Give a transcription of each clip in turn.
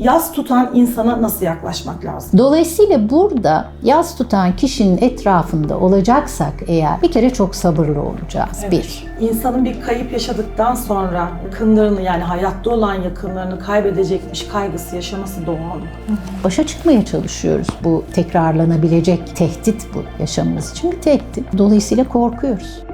Yas tutan insana nasıl yaklaşmak lazım? Dolayısıyla burada yaz tutan kişinin etrafında olacaksak eğer bir kere çok sabırlı olacağız. Bir. İnsanın bir kayıp yaşadıktan sonra yakınlarını yani hayatta olan yakınlarını kaybedecekmiş kaygısı yaşaması doğal? Başa çıkmaya çalışıyoruz. Bu tekrarlanabilecek tehdit bu yaşamımız için bir tehdit. Dolayısıyla korkuyoruz.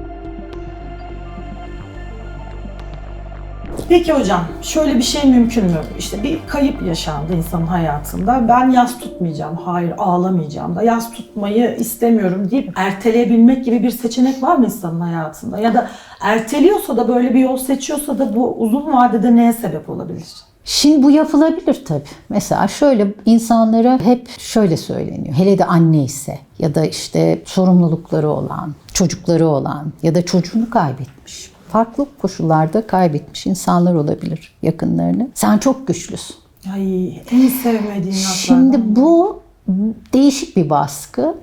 Peki hocam şöyle bir şey mümkün mü? İşte bir kayıp yaşandı insanın hayatında. Ben yas tutmayacağım, hayır ağlamayacağım da yas tutmayı istemiyorum deyip erteleyebilmek gibi bir seçenek var mı insanın hayatında? Ya da erteliyorsa da böyle bir yol seçiyorsa da bu uzun vadede neye sebep olabilir? Şimdi bu yapılabilir tabii. Mesela şöyle insanlara hep şöyle söyleniyor. Hele de anne ise ya da işte sorumlulukları olan, çocukları olan ya da çocuğunu kaybetmiş. Farklı koşullarda kaybetmiş insanlar olabilir yakınlarını. Sen çok güçlüsün. Ay en sevmediğim. Şimdi bu değişik bir baskı.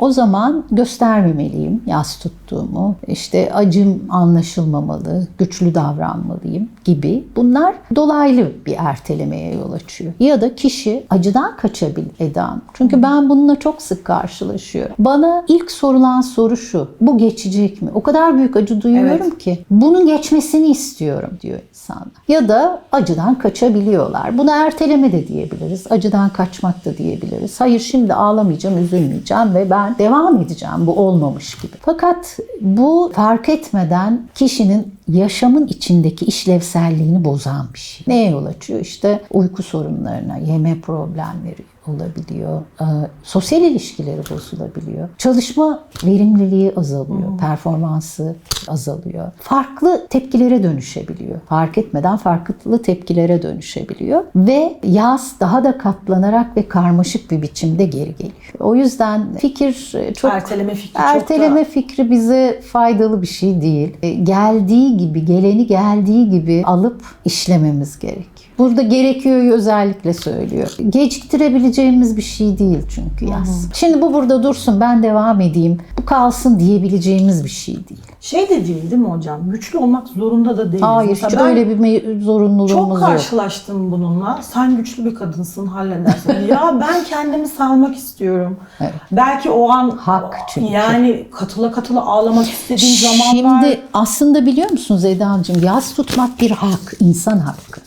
O zaman göstermemeliyim yas tuttuğumu, işte acım anlaşılmamalı, güçlü davranmalıyım gibi. Bunlar dolaylı bir ertelemeye yol açıyor. Ya da kişi acıdan kaçabilir Eda. Çünkü ben bununla çok sık karşılaşıyorum. Bana ilk sorulan soru şu, bu geçecek mi? O kadar büyük acı duyuyorum ki bunun geçmesini istiyorum diyor insanlar. Ya da acıdan kaçabiliyorlar. Buna erteleme de diyebiliriz, acıdan kaçmak da diyebiliriz. Hayır şimdi ağlamayacağım, üzülmeyeceğim ve ben devam edeceğim bu olmamış gibi. Fakat bu fark etmeden kişinin yaşamın içindeki işlevselliğini bozan bir şey. Neye yol açıyor? İşte uyku sorunlarına, yeme problemleri olabiliyor. Ee, sosyal ilişkileri bozulabiliyor. Çalışma verimliliği azalıyor. Performansı azalıyor. Farklı tepkilere dönüşebiliyor. Fark etmeden farklı tepkilere dönüşebiliyor. Ve yaz daha da katlanarak ve karmaşık bir biçimde geri geliyor. O yüzden fikir e, çok Erteleme fikri çok erteleme da- fikri bize faydalı bir şey değil. E, Geldiği gibi, geleni geldiği gibi alıp işlememiz gerek. Burada gerekiyor özellikle söylüyor. Geciktirebileceğimiz bir şey değil çünkü yaz. Şimdi bu burada dursun ben devam edeyim. Bu kalsın diyebileceğimiz bir şey değil. Şey de değil değil mi hocam? Güçlü olmak zorunda da değil. Hayır Mesela hiç öyle bir zorunluluğumuz Çok yok. karşılaştım bununla. Sen güçlü bir kadınsın, halledersin. ya ben kendimi salmak istiyorum. Evet. Belki o an Hak çünkü. yani katıla katıla ağlamak istediğim zamanlar Şimdi aslında biliyor musunuz Eda'cığım yaz tutmak bir hak, insan hakkı.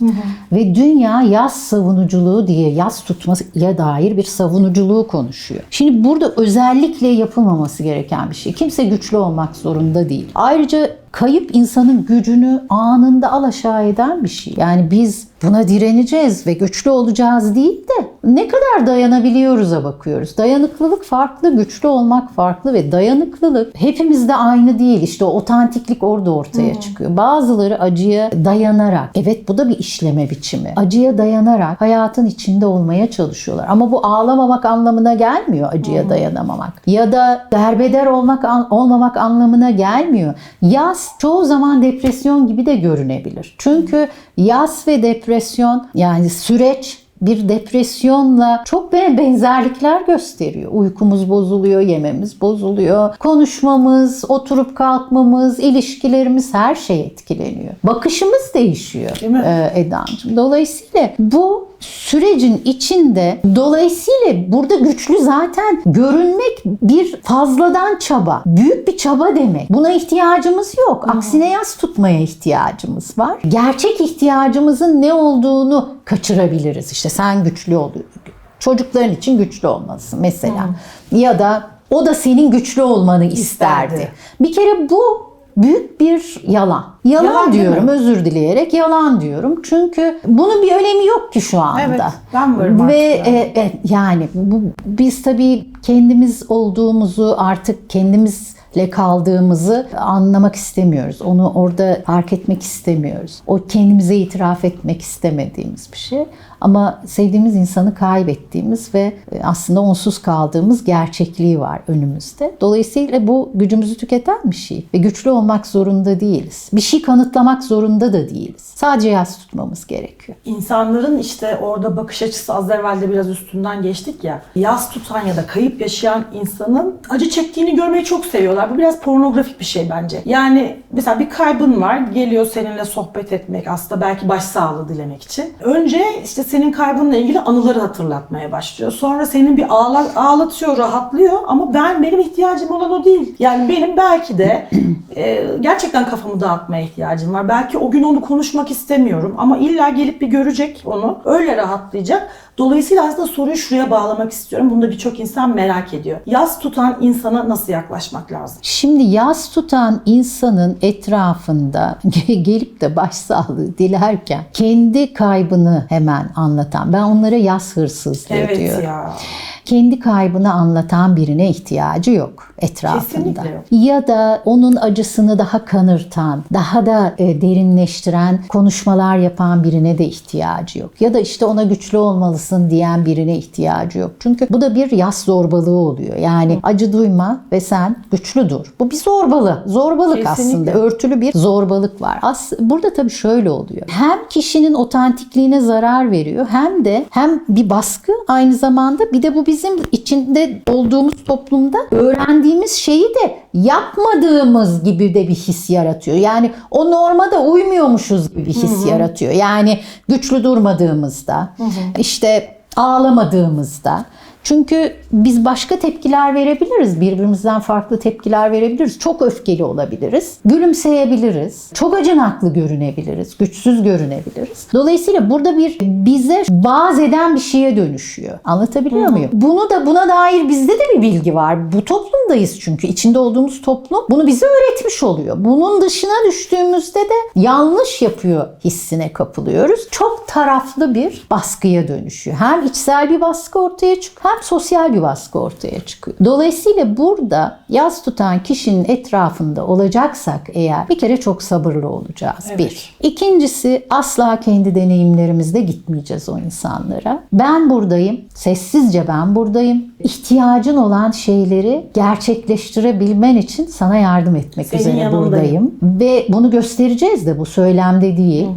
Ve dünya yaz savunuculuğu diye yaz dair bir savunuculuğu konuşuyor. Şimdi burada özellikle yapılmaması gereken bir şey. Kimse güçlü olmak zorunda değil. Ayrıca kayıp insanın gücünü anında alaşağı eden bir şey. Yani biz buna direneceğiz ve güçlü olacağız değil de ne kadar dayanabiliyoruz'a bakıyoruz. Dayanıklılık farklı, güçlü olmak farklı ve dayanıklılık hepimizde aynı değil. İşte o otantiklik orada ortaya çıkıyor. Bazıları acıya dayanarak, evet bu da bir işleme biçimi. Acıya dayanarak hayatın içinde olmaya çalışıyorlar. Ama bu ağlamamak anlamına gelmiyor acıya dayanamamak. Ya da derbeder olmak an- olmamak anlamına gelmiyor. Yas çoğu zaman depresyon gibi de görünebilir. Çünkü yas ve depresyon yani süreç bir depresyonla çok be- benzerlikler gösteriyor. Uykumuz bozuluyor, yememiz bozuluyor, konuşmamız, oturup kalkmamız, ilişkilerimiz her şey etkileniyor. Bakışımız değişiyor Değil mi? e, Eda'cığım. Dolayısıyla bu sürecin içinde dolayısıyla burada güçlü zaten görünmek bir fazladan çaba. Büyük bir çaba demek. Buna ihtiyacımız yok. Aksine yas tutmaya ihtiyacımız var. Gerçek ihtiyacımızın ne olduğunu kaçırabiliriz. İşte sen güçlü ol. Çocukların için güçlü olmalısın mesela. Ya da o da senin güçlü olmanı isterdi. İsterdi. Bir kere bu büyük bir yalan. Yalan, Yalan diyorum özür dileyerek yalan diyorum. Çünkü bunun bir önemi yok ki şu anda. Evet, ben varım Ve e, e, yani bu, biz tabii kendimiz olduğumuzu artık kendimizle kaldığımızı anlamak istemiyoruz. Onu orada fark etmek istemiyoruz. O kendimize itiraf etmek istemediğimiz bir şey. Ama sevdiğimiz insanı kaybettiğimiz ve e, aslında onsuz kaldığımız gerçekliği var önümüzde. Dolayısıyla bu gücümüzü tüketen bir şey. Ve güçlü olmak zorunda değiliz. Bir şey kanıtlamak zorunda da değiliz. Sadece yas tutmamız gerekiyor. İnsanların işte orada bakış açısı az evvel de biraz üstünden geçtik ya. Yas tutan ya da kayıp yaşayan insanın acı çektiğini görmeyi çok seviyorlar. Bu biraz pornografik bir şey bence. Yani mesela bir kaybın var. Geliyor seninle sohbet etmek aslında belki başsağlığı dilemek için. Önce işte senin kaybınla ilgili anıları hatırlatmaya başlıyor. Sonra senin bir ağla, ağlatıyor, rahatlıyor ama ben benim ihtiyacım olan o değil. Yani benim belki de e, gerçekten kafamı dağıtmaya ihtiyacım var. Belki o gün onu konuşmak istemiyorum ama illa gelip bir görecek onu. Öyle rahatlayacak. Dolayısıyla aslında soruyu şuraya bağlamak istiyorum. Bunu da birçok insan merak ediyor. Yaz tutan insana nasıl yaklaşmak lazım? Şimdi yas tutan insanın etrafında gelip de başsağlığı dilerken kendi kaybını hemen anlatan, ben onlara yas hırsızlığı Evet diyorum. ya. Kendi kaybını anlatan birine ihtiyacı yok etrafında. Kesinlikle yok. Ya da onun acısını daha kanırtan, daha da e, derinleştiren konuşmalar yapan birine de ihtiyacı yok. Ya da işte ona güçlü olmalısın diyen birine ihtiyacı yok. Çünkü bu da bir yas zorbalığı oluyor. Yani acı duyma ve sen güçlü dur. Bu bir zorbalık. Zorbalık Kesinlikle. aslında. Örtülü bir zorbalık var. As burada tabii şöyle oluyor. Hem kişinin otantikliğine zarar veriyor hem de hem bir baskı aynı zamanda bir de bu bizim içinde olduğumuz toplumda öğrendiğimiz şeyi de yapmadığımız gibi de bir his yaratıyor. Yani o normada uymuyormuşuz gibi bir his yaratıyor. Yani güçlü durmadığımızda, işte ağlamadığımızda. Çünkü biz başka tepkiler verebiliriz. Birbirimizden farklı tepkiler verebiliriz. Çok öfkeli olabiliriz. Gülümseyebiliriz. Çok acınaklı görünebiliriz. Güçsüz görünebiliriz. Dolayısıyla burada bir bize vaaz eden bir şeye dönüşüyor. Anlatabiliyor muyum? Bunu da buna dair bizde de bir bilgi var. Bu toplumdayız çünkü. içinde olduğumuz toplum bunu bize öğretmiş oluyor. Bunun dışına düştüğümüzde de yanlış yapıyor hissine kapılıyoruz. Çok taraflı bir baskıya dönüşüyor. Hem içsel bir baskı ortaya çıkıyor hem sosyal bir baskı ortaya çıkıyor. Dolayısıyla burada yaz tutan kişinin etrafında olacaksak eğer bir kere çok sabırlı olacağız. Evet. Bir. İkincisi asla kendi deneyimlerimizde gitmeyeceğiz o insanlara. Ben buradayım. Sessizce ben buradayım. İhtiyacın olan şeyleri gerçekleştirebilmen için sana yardım etmek Senin üzere yanındayım. buradayım. Ve bunu göstereceğiz de bu söylemde değil.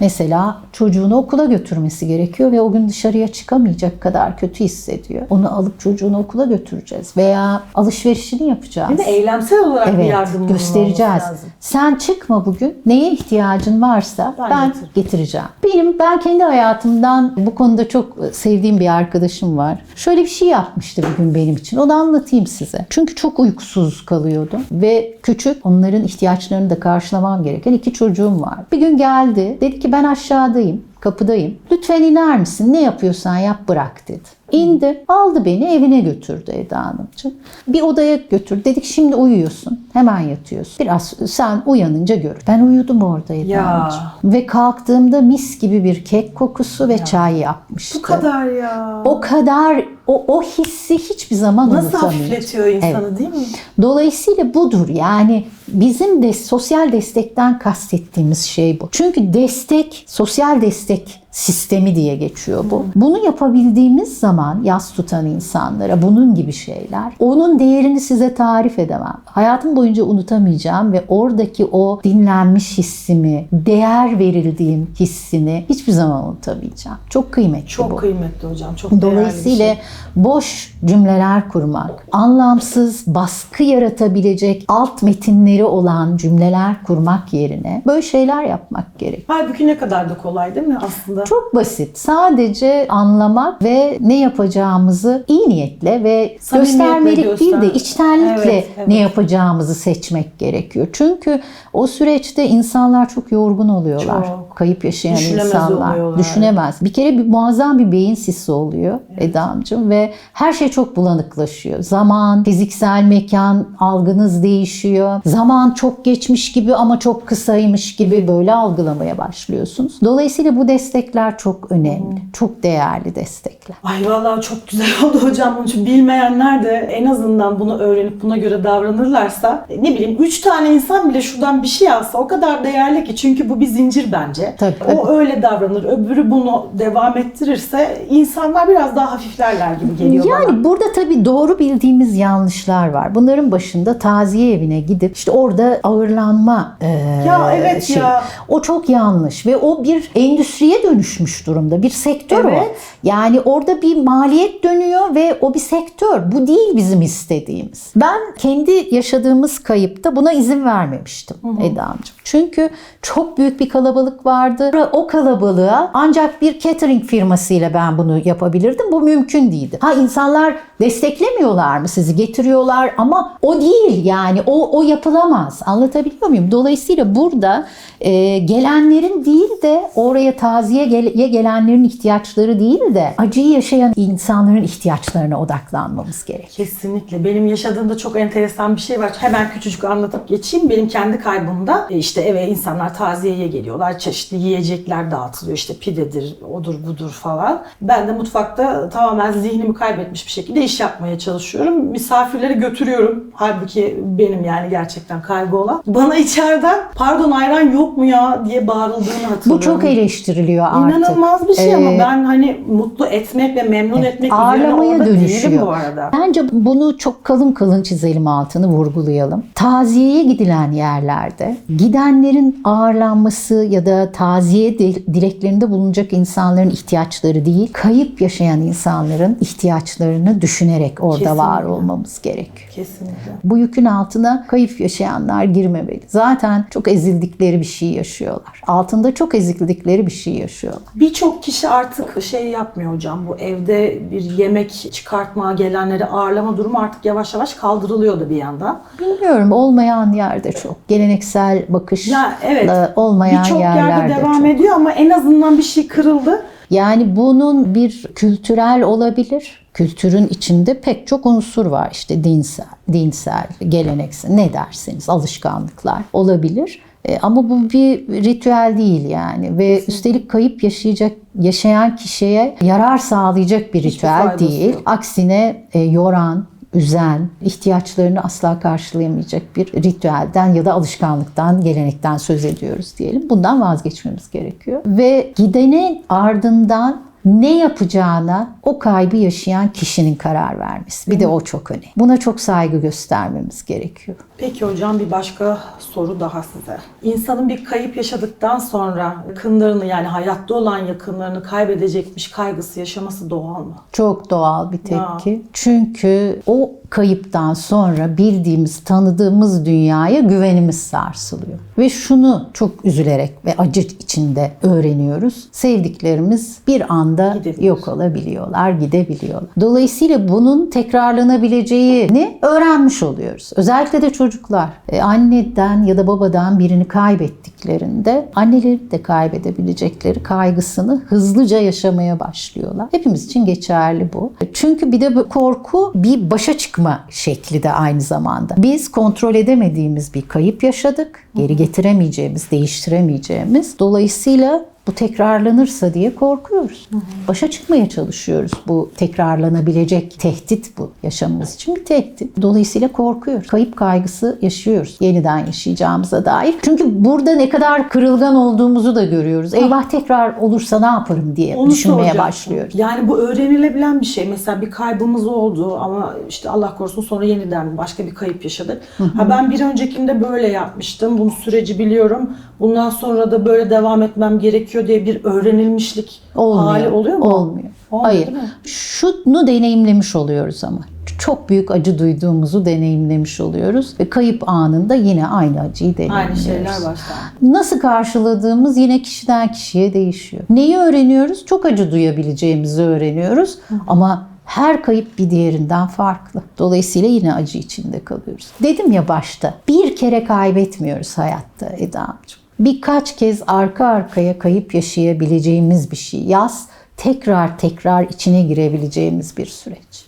Mesela çocuğunu okula götürmesi gerekiyor ve o gün dışarıya çıkamayacak kadar kötü hissediyor. Onu alıp çocuğunu okula götüreceğiz veya alışverişini yapacağız. Bir de eylemsel olarak bir Evet, yardımın göstereceğiz. olması lazım. Sen çıkma bugün. Neye ihtiyacın varsa Ben ben, getiririm. getireceğim. Benim ben kendi hayatımdan bu konuda çok sevdiğim bir arkadaşım var. Şöyle bir şey yapmıştı bir gün benim için. Onu anlatayım size. Çünkü çok uykusuz kalıyordum ve küçük onların ihtiyaçlarını da karşılamam gereken iki çocuğum var. Bir gün geldi. Dedi ki ben aşağıdayım kapıdayım. Lütfen iner misin? Ne yapıyorsan yap bırak dedi. İndi, aldı beni evine götürdü Eda Hanımcığım. Bir odaya götür. Dedik şimdi uyuyorsun. Hemen yatıyorsun. Biraz sen uyanınca gör. Ben uyudum orada Eda Ya. Hanımcığım. Ve kalktığımda mis gibi bir kek kokusu ve çay yapmıştı. Bu kadar ya. O kadar o, o hissi hiçbir zaman Nasıl unutamayacağım. hafifletiyor insanı değil mi? Dolayısıyla budur yani bizim de sosyal destekten kastettiğimiz şey bu. Çünkü destek, sosyal destek sistemi diye geçiyor bu. Bunu yapabildiğimiz zaman yas tutan insanlara bunun gibi şeyler onun değerini size tarif edemem. Hayatım boyunca unutamayacağım ve oradaki o dinlenmiş hissimi, değer verildiğim hissini hiçbir zaman unutamayacağım. Çok kıymetli Çok bu. kıymetli hocam. Çok Dolayısıyla şey. boş cümleler kurmak, anlamsız baskı yaratabilecek alt metinleri olan cümleler kurmak yerine böyle şeyler yapmak gerek. Halbuki ne kadar da kolay değil mi aslında? Çok basit. Sadece anlamak ve ne yapacağımızı iyi niyetle ve göstermelik değil de göster- içtenlikle Evet, evet. ne yapacağımızı seçmek gerekiyor. Çünkü o süreçte insanlar çok yorgun oluyorlar. Çok. Kayıp yaşayan Düşünemez insanlar. oluyorlar. Düşünemez. Bir kere bir muazzam bir beyin sisi oluyor Eda'mcığım ve her şey çok bulanıklaşıyor. Zaman, fiziksel mekan algınız değişiyor. Zaman çok geçmiş gibi ama çok kısaymış gibi böyle algılamaya başlıyorsunuz. Dolayısıyla bu destekler çok önemli. Çok değerli destekler. Ay vallahi çok güzel oldu hocam. Onun için bilmeyenler de en azından bunu öğrenip buna göre davranırlarsa ne bileyim üç tane insan bile şuradan bir şey alsa o kadar değerli ki çünkü bu bir zincir bence. Tabii, o tabii. öyle davranır. Öbürü bunu devam ettirirse insanlar biraz daha hafiflerler gibi geliyor Yani bana. burada tabii doğru bildiğimiz yanlışlar var. Bunların başında taziye evine gidip işte orada ağırlanma e, Ya evet şey. ya. O çok yanlış ve o bir endüstriye dönüşmüş durumda. Bir sektör o. Evet. Yani orada bir maliyet dönüyor ve o bir sektör. Bu değil bizim istediğimiz. Ben kendi yaşadığımız kayıpta buna izin vermemiştim Eda'cığım. Çünkü çok büyük bir kalabalık var. Vardı. O kalabalığa ancak bir catering firmasıyla ben bunu yapabilirdim. Bu mümkün değildi. Ha insanlar desteklemiyorlar mı sizi? Getiriyorlar ama o değil yani o o yapılamaz. Anlatabiliyor muyum? Dolayısıyla burada e, gelenlerin değil de oraya taziye gel- gelenlerin ihtiyaçları değil de acıyı yaşayan insanların ihtiyaçlarına odaklanmamız gerek. Kesinlikle. Benim yaşadığımda çok enteresan bir şey var. Hemen küçücük anlatıp geçeyim. Benim kendi kaybımda e, işte eve insanlar taziyeye geliyorlar. Çeşitli yiyecekler dağıtılıyor. İşte pidedir, odur budur falan. Ben de mutfakta tamamen zihnimi kaybetmiş bir şekilde iş yapmaya çalışıyorum. Misafirleri götürüyorum. Halbuki benim yani gerçekten kaybı olan. Bana içeriden pardon ayran yok mu ya diye bağırıldığını hatırlıyorum. Bu çok eleştiriliyor artık. İnanılmaz bir şey ama Ee, ben hani mutlu etmek ve memnun etmek üzerine ağırlamaya değilim dönüşüyor. bu arada. Bence bunu çok kalın kalın çizelim altını vurgulayalım. Taziyeye gidilen yerlerde gidenlerin ağırlanması ya da taziye di- dileklerinde bulunacak insanların ihtiyaçları değil, kayıp yaşayan insanların ihtiyaçlarını düşünerek orada Kesinlikle. var olmamız gerekiyor. Kesinlikle. Bu yükün altına kayıp yaşayanlar girmemeli. Zaten çok ezildikleri bir şey yaşıyorlar. Altında çok ezildikleri bir şey yaşıyorlar. Birçok kişi artık şey yapmıyor hocam. Bu evde bir yemek çıkartma, gelenleri ağırlama durumu artık yavaş yavaş kaldırılıyor da bir yandan. Bilmiyorum olmayan yerde çok. Geleneksel bakış Ya evet. olmayan yerlerde yerde devam çok. ediyor ama en azından bir şey kırıldı. Yani bunun bir kültürel olabilir. Kültürün içinde pek çok unsur var. İşte dinsel, dinsel, geleneksel ne derseniz alışkanlıklar olabilir. E, ama bu bir ritüel değil yani ve üstelik kayıp yaşayacak yaşayan kişiye yarar sağlayacak bir ritüel faydası değil. yok. Aksine e, yoran, üzen, ihtiyaçlarını asla karşılayamayacak bir ritüelden ya da alışkanlıktan, gelenekten söz ediyoruz diyelim. Bundan vazgeçmemiz gerekiyor. Ve gidenin ardından ne yapacağına o kaybı yaşayan kişinin karar vermesi. Bir de o çok önemli. Buna çok saygı göstermemiz gerekiyor. Peki hocam bir başka soru daha size. İnsanın bir kayıp yaşadıktan sonra yakınlarını yani hayatta olan yakınlarını kaybedecekmiş kaygısı yaşaması doğal mı? Çok doğal bir tepki. Çünkü o kayıptan sonra bildiğimiz, tanıdığımız dünyaya güvenimiz sarsılıyor. Ve şunu çok üzülerek ve acı içinde öğreniyoruz. Sevdiklerimiz bir anda Gidebiliyor. yok olabiliyorlar, gidebiliyorlar. Dolayısıyla bunun tekrarlanabileceğini öğrenmiş oluyoruz. Özellikle de çocuklar. E, anneden ya da babadan birini kaybettiklerinde anneleri de kaybedebilecekleri kaygısını hızlıca yaşamaya başlıyorlar. Hepimiz için geçerli bu. Çünkü bir de bu korku bir başa çıkma şekli de aynı zamanda. Biz kontrol edemediğimiz bir kayıp yaşadık. Geri getiremeyeceğimiz, değiştiremeyeceğimiz. Dolayısıyla bu tekrarlanırsa diye korkuyoruz. Başa çıkmaya çalışıyoruz. Bu tekrarlanabilecek tehdit bu. Yaşamımız için bir tehdit. Dolayısıyla korkuyoruz. Kayıp kaygısı yaşıyoruz. Yeniden yaşayacağımıza dair. Çünkü burada ne kadar kırılgan olduğumuzu da görüyoruz. Eyvah tekrar olursa ne yaparım diye Onu düşünmeye başlıyoruz. Yani bu öğrenilebilen bir şey. Mesela bir kaybımız oldu ama işte Allah korusun sonra yeniden başka bir kayıp yaşadık. Ha ben bir öncekinde böyle yapmıştım. Bunun süreci biliyorum. Bundan sonra da böyle devam etmem gerekiyor diye bir öğrenilmişlik Olmuyor. hali oluyor mu? Olmuyor. Olmuyor, Hayır. Şunu deneyimlemiş oluyoruz ama. Çok büyük acı duyduğumuzu deneyimlemiş oluyoruz ve kayıp anında yine aynı acıyı deneyimliyoruz. Aynı şeyler başlar. Nasıl karşıladığımız yine kişiden kişiye değişiyor. Neyi öğreniyoruz? Çok acı duyabileceğimizi öğreniyoruz ama her kayıp bir diğerinden farklı. Dolayısıyla yine acı içinde kalıyoruz. Dedim ya başta bir kere kaybetmiyoruz hayatta Eda'cığım. Birkaç kez arka arkaya kayıp yaşayabileceğimiz bir şey. Yaz tekrar tekrar içine girebileceğimiz bir süreç.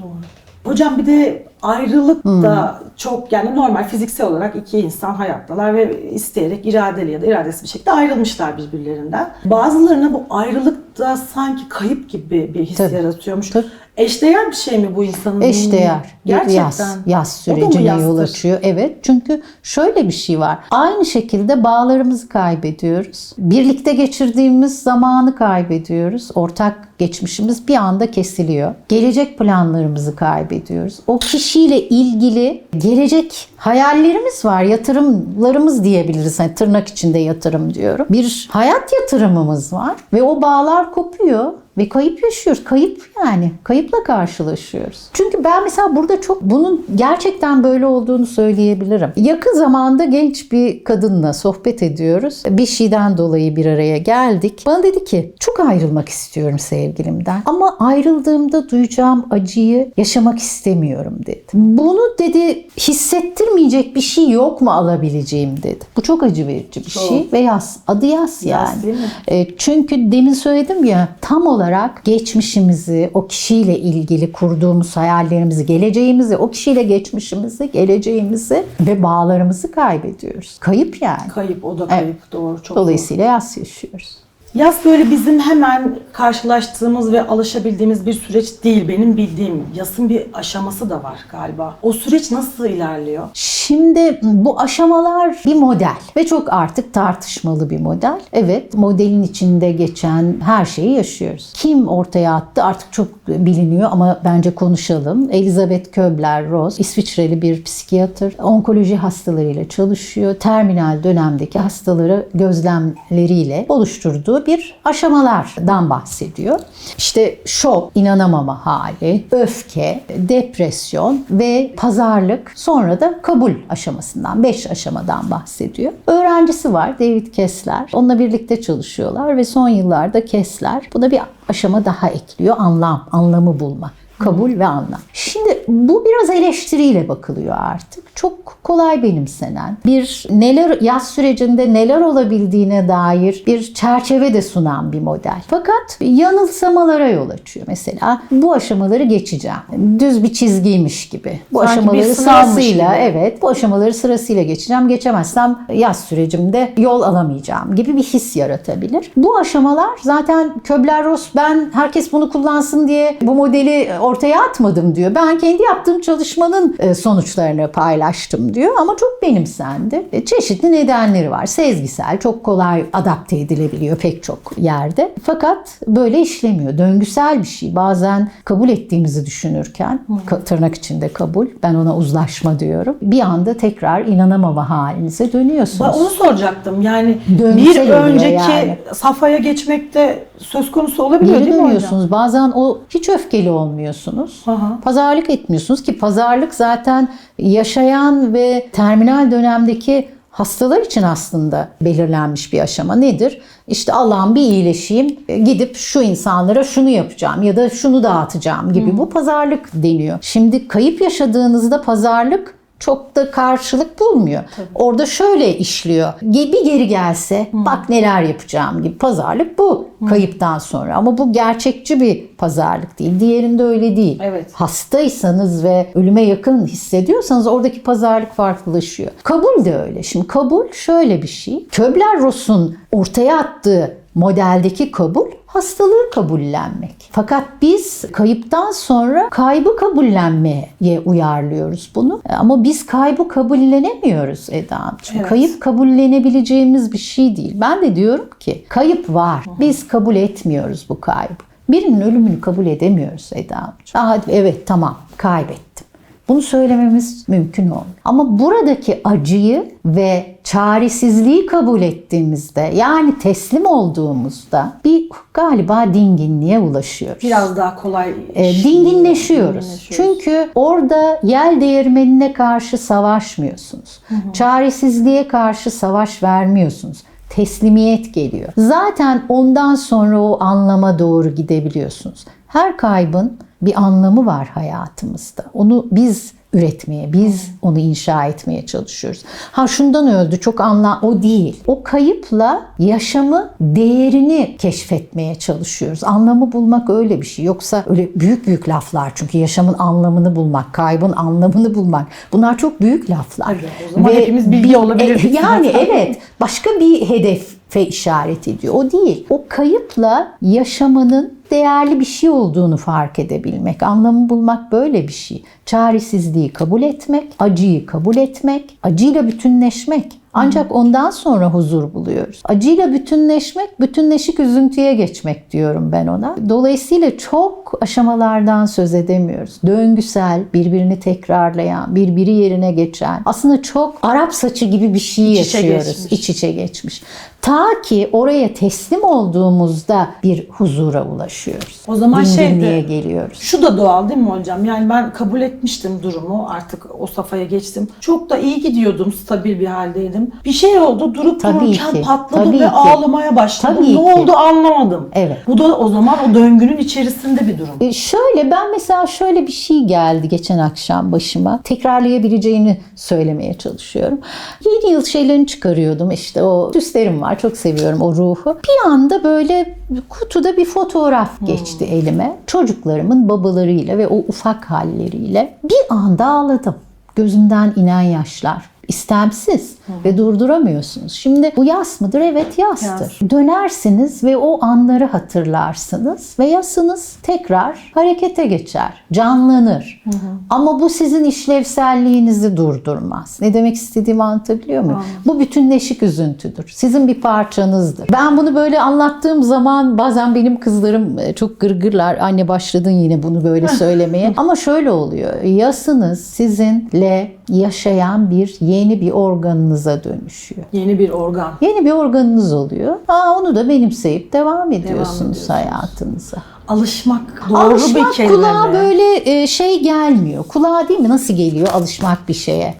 Doğru. Hocam bir de ayrılık da çok yani normal fiziksel olarak iki insan hayattalar ve isteyerek iradeli ya da iradesiz bir şekilde ayrılmışlar birbirlerinden. Bazılarına bu ayrılık da sanki kayıp gibi bir his Tabii. yaratıyormuş. Tabii. Eşdeğer bir şey mi bu insanın? Eşdeğer Gerçekten. yaz, yaz sürecine yol açıyor. Evet çünkü şöyle bir şey var. Aynı şekilde bağlarımızı kaybediyoruz. Birlikte geçirdiğimiz zamanı kaybediyoruz. Ortak geçmişimiz bir anda kesiliyor. Gelecek planlarımızı kaybediyoruz. O kişiyle ilgili gelecek hayallerimiz var. Yatırımlarımız diyebiliriz. Hani tırnak içinde yatırım diyorum. Bir hayat yatırımımız var ve o bağlar kopuyor. ve kayıp yaşıyoruz. Kayıp yani. Kayıpla karşılaşıyoruz. Çünkü ben mesela burada çok bunun gerçekten böyle olduğunu söyleyebilirim. Yakın zamanda genç bir kadınla sohbet ediyoruz. Bir şeyden dolayı bir araya geldik. Bana dedi ki çok ayrılmak istiyorum sevgilimden. Ama ayrıldığımda duyacağım acıyı yaşamak istemiyorum dedi. Bunu dedi hissettirmeyecek bir şey yok mu alabileceğim dedi. Bu çok acı verici bir Çok. şey ve yaz. Adı yaz yani. Yaz? E, çünkü demin söyledim ya tam olarak geçmişimizi, o kişiyle ilgili kurduğumuz hayallerimizi, geleceğimizi, o kişiyle geçmişimizi, geleceğimizi ve bağlarımızı kaybediyoruz. Kayıp yani. Kayıp, o da kayıp. Doğru, çok doğru. Dolayısıyla yas yaşıyoruz. Yaz böyle bizim hemen karşılaştığımız ve alışabildiğimiz bir süreç değil. Benim bildiğim yasın bir aşaması da var galiba. O süreç nasıl ilerliyor? Şimdi bu aşamalar bir model ve çok artık tartışmalı bir model. Evet modelin içinde geçen her şeyi yaşıyoruz. Kim ortaya attı artık çok biliniyor ama bence konuşalım. Elizabeth Köbler-Ross İsviçreli bir psikiyatr. Onkoloji hastalarıyla çalışıyor. Terminal dönemdeki hastaları gözlemleriyle oluşturduğu bir aşamalardan bahsediyor. İşte şok, inanamama hali, öfke, depresyon ve pazarlık sonra da kabul aşamasından, 5 aşamadan bahsediyor. Öğrencisi var David Kessler. Onunla birlikte çalışıyorlar ve son yıllarda Kessler buna bir aşama daha ekliyor. Anlam, anlamı bulma kabul ve anlam. Şimdi bu biraz eleştiriyle bakılıyor artık. Çok kolay benimsenen, bir neler yaz sürecinde neler olabildiğine dair bir çerçeve de sunan bir model. Fakat yanılsamalara yol açıyor. Mesela bu aşamaları geçeceğim. Düz bir çizgiymiş gibi. Bu Sanki aşamaları sırasıyla gibi. evet bu aşamaları sırasıyla geçeceğim. Geçemezsem yaz sürecimde yol alamayacağım gibi bir his yaratabilir. Bu aşamalar zaten Köbler-Ross ben herkes bunu kullansın diye bu modeli ortaya atmadım diyor. Ben kendi yaptığım çalışmanın e, sonuçlarını paylaştım diyor ama çok benimsendi. E, Çeşitli nedenleri var. Sezgisel, çok kolay adapte edilebiliyor pek çok yerde. Fakat böyle işlemiyor. Döngüsel bir şey. Bazen kabul ettiğimizi düşünürken, tırnak içinde kabul, ben ona uzlaşma diyorum. Bir anda tekrar inanamama halinize Ben dönüyorsunuz. onu soracaktım. Yani Döngüsel bir önceki yani. safhaya geçmekte söz konusu olabiliyor Geri değil mi hocam? dönüyorsunuz. Bazen o hiç öfkeli olmuyorsunuz. Aha. Pazarlık etmiyorsunuz ki pazarlık zaten yaşayan ve terminal dönemdeki hastalar için aslında belirlenmiş bir aşama nedir? İşte Allah'ım bir iyileşeyim, gidip şu insanlara şunu yapacağım ya da şunu dağıtacağım gibi bu pazarlık deniyor. Şimdi kayıp yaşadığınızda pazarlık çok da karşılık bulmuyor. Orada şöyle işliyor. Bir geri gelse bak neler yapacağım gibi pazarlık bu kayıptan sonra. Ama bu gerçekçi bir pazarlık değil. Diğerinde öyle değil. Evet. Hastaysanız ve ölüme yakın hissediyorsanız oradaki pazarlık farklılaşıyor. Kabul de öyle. Şimdi kabul şöyle bir şey. Köbler-Ross'un ortaya attığı modeldeki kabul hastalığı kabullenmek. Fakat biz kayıptan sonra kaybı kabullenmeye uyarlıyoruz bunu. Ama biz kaybı kabullenemiyoruz Eda Hanımcığım. Evet. Kayıp kabullenebileceğimiz bir şey değil. Ben de diyorum ki kayıp var. Biz kabul etmiyoruz bu kaybı. Birinin ölümünü kabul edemiyoruz Eda Hanımcığım. Aa, evet tamam kaybettim. Bunu söylememiz mümkün olmuyor. Ama buradaki acıyı ve çaresizliği kabul ettiğimizde yani teslim olduğumuzda bir galiba dinginliğe ulaşıyoruz. Biraz daha kolay E, dinginleşiyoruz. dinginleşiyoruz. Çünkü orada yel değirmenine karşı savaşmıyorsunuz. Çaresizliğe karşı savaş vermiyorsunuz. Teslimiyet geliyor. Zaten ondan sonra o anlama doğru gidebiliyorsunuz. Her kaybın bir anlamı var hayatımızda. Onu biz üretmeye, biz onu inşa etmeye çalışıyoruz. Ha şundan öldü çok anla o değil. O kayıpla yaşamı değerini keşfetmeye çalışıyoruz. Anlamı bulmak öyle bir şey. Yoksa öyle büyük büyük laflar çünkü yaşamın anlamını bulmak, kaybın anlamını bulmak. Bunlar çok büyük laflar. Tabii, o zaman hepimiz bilgi olabilirdik E, yani evet başka bir hedefe işaret ediyor. O değil. O kayıpla yaşamanın değerli bir şey olduğunu fark edebilmek, anlamı bulmak böyle bir şey. Çaresizliği kabul etmek, acıyı kabul etmek, acıyla bütünleşmek Ancak ondan sonra huzur buluyoruz. Acıyla bütünleşmek, bütünleşik üzüntüye geçmek diyorum ben ona. Dolayısıyla çok aşamalardan söz edemiyoruz. Döngüsel, birbirini tekrarlayan, birbiri yerine geçen, aslında çok Arap saçı gibi bir şey İç yaşıyoruz. geçmiş. İç içe geçmiş. Ta ki oraya teslim olduğumuzda bir huzura ulaşıyoruz. O zaman şey geliyoruz. Şu da doğal değil mi hocam? Yani ben kabul etmiştim durumu. Artık o safhaya geçtim. Çok da iyi gidiyordum. Stabil bir haldeydim. Bir şey oldu. Durup Tabii dururken ki, patladım tabii ve ki. ağlamaya başladım. Tabii ne ki. oldu anlamadım. Evet. Bu da o zaman o döngünün içerisinde bir durum. E, Şöyle ben mesela şöyle bir şey geldi geçen akşam başıma. Tekrarlayabileceğini söylemeye çalışıyorum. Yeni yıl şeylerini çıkarıyordum işte o süslerim var çok seviyorum o ruhu. Bir anda böyle kutuda bir fotoğraf geçti elime. Çocuklarımın babalarıyla ve o ufak halleriyle. Bir anda ağladım. Gözümden inen yaşlar. İstemsiz ve durduramıyorsunuz. Şimdi bu yas mıdır? Evet yastır. Dönersiniz ve o anları hatırlarsınız ve yasınız tekrar harekete geçer, canlanır. Ama bu sizin işlevselliğinizi durdurmaz. Ne demek istediğimi anlatabiliyor muyum? Bu bütünleşik üzüntüdür. Sizin bir parçanızdır. Ben bunu böyle anlattığım zaman bazen benim kızlarım e, çok gırgırlar. Anne başladın yine bunu böyle söylemeye. Ama şöyle oluyor. Yasınız sizinle yaşayan bir yeni bir organınıza dönüşüyor. Yeni bir organ. Yeni bir organınız oluyor. Aa, onu da benimseyip devam ediyorsunuz ediyorsunuz. hayatınıza. Alışmak doğru alışmak bir kelime kulağa mi? böyle e, şey gelmiyor. Kulağa değil mi? Nasıl geliyor alışmak bir şeye?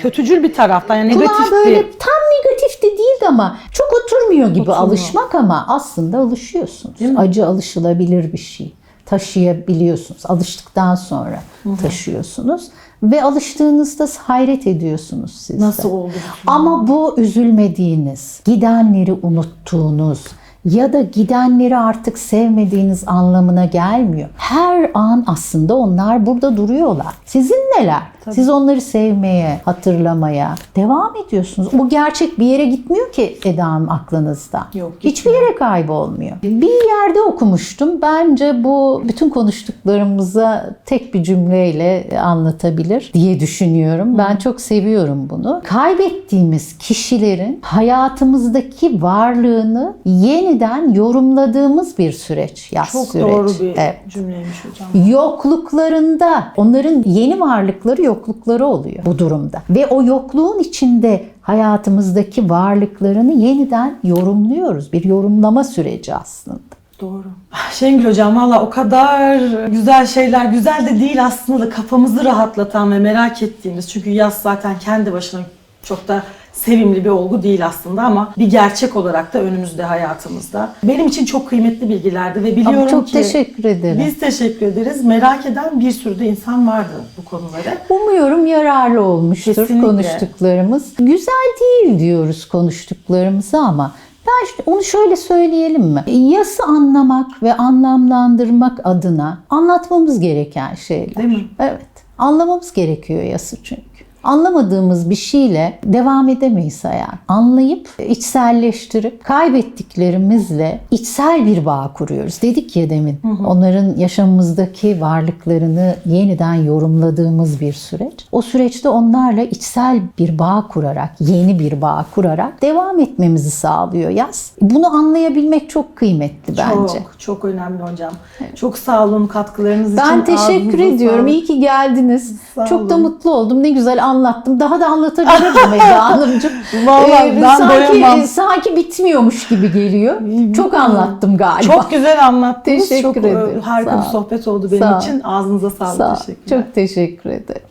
Kötücül bir taraftan yani Kulağa negatif böyle tam negatif de değil ama çok oturmuyor gibi Oturmuyor. alışmak ama aslında alışıyorsunuz. Acı alışılabilir bir şey. Taşıyabiliyorsunuz. Alıştıktan sonra taşıyorsunuz. Ve alıştığınızda hayret ediyorsunuz siz nasıl oldu? Ama bu üzülmediğiniz, gidenleri unuttuğunuz ya da gidenleri artık sevmediğiniz anlamına gelmiyor. Her an aslında onlar burada duruyorlar. Sizin neler? Siz onları sevmeye, hatırlamaya devam ediyorsunuz. Bu gerçek bir yere gitmiyor ki Eda Hanım aklınızda. Yok, Hiçbir yere kaybolmuyor. Bir yerde okumuştum. Bence bu bütün konuştuklarımıza tek bir cümleyle anlatabilir diye düşünüyorum. Ben çok seviyorum bunu. Kaybettiğimiz kişilerin hayatımızdaki varlığını yeniden yorumladığımız bir süreç. Yaz Çok süreç. doğru bir Evet. cümleymiş hocam. Yokluklarında onların yeni varlıkları yoklukları oluyor bu durumda. Ve o yokluğun içinde hayatımızdaki varlıklarını yeniden yorumluyoruz. Bir yorumlama süreci aslında. Doğru. Şengül hocam valla o kadar güzel şeyler, güzel de değil aslında da kafamızı rahatlatan ve merak ettiğimiz. Çünkü yaz zaten kendi başına çok da sevimli bir olgu değil aslında ama bir gerçek olarak da önümüzde hayatımızda. Benim için çok kıymetli bilgilerdi ve biliyorum Ama çok ki teşekkür ederim. biz teşekkür ederiz. Merak eden bir sürü de insan vardı bu konuları. Umuyorum yararlı olmuştur Kesinlikle. konuştuklarımız. Güzel değil diyoruz konuştuklarımızı ama ben ş- onu şöyle söyleyelim mi? Yası anlamak ve anlamlandırmak adına anlatmamız gereken şeyler. Değil mi? Evet. Anlamamız gerekiyor yası çünkü. Anlamadığımız bir şeyle devam edemeyiz hayat. Anlayıp, içselleştirip, kaybettiklerimizle içsel bir bağ kuruyoruz. Dedik ya demin, onların yaşamımızdaki varlıklarını yeniden yorumladığımız bir süreç. O süreçte onlarla içsel bir bağ kurarak, yeni bir bağ kurarak devam etmemizi sağlıyor yaz. Bunu anlayabilmek çok kıymetli bence. Çok, çok önemli hocam. Çok sağ olun katkılarınız için. Ben teşekkür ediyorum. İyi ki geldiniz. Sağ Çok da mutlu oldum. Ne güzel anlattım. Daha da anlatabilirim Eda Hanımcığım. Vallahi Ee, ben sanki, doyamam. sanki bitmiyormuş gibi geliyor. Çok anlattım galiba. Çok güzel anlattınız. Teşekkür çok e, ederim. harika Sağ bir sohbet oldu benim Sağ için. Ağzınıza sağlık. Sağ. Teşekkürler. Çok teşekkür ederim.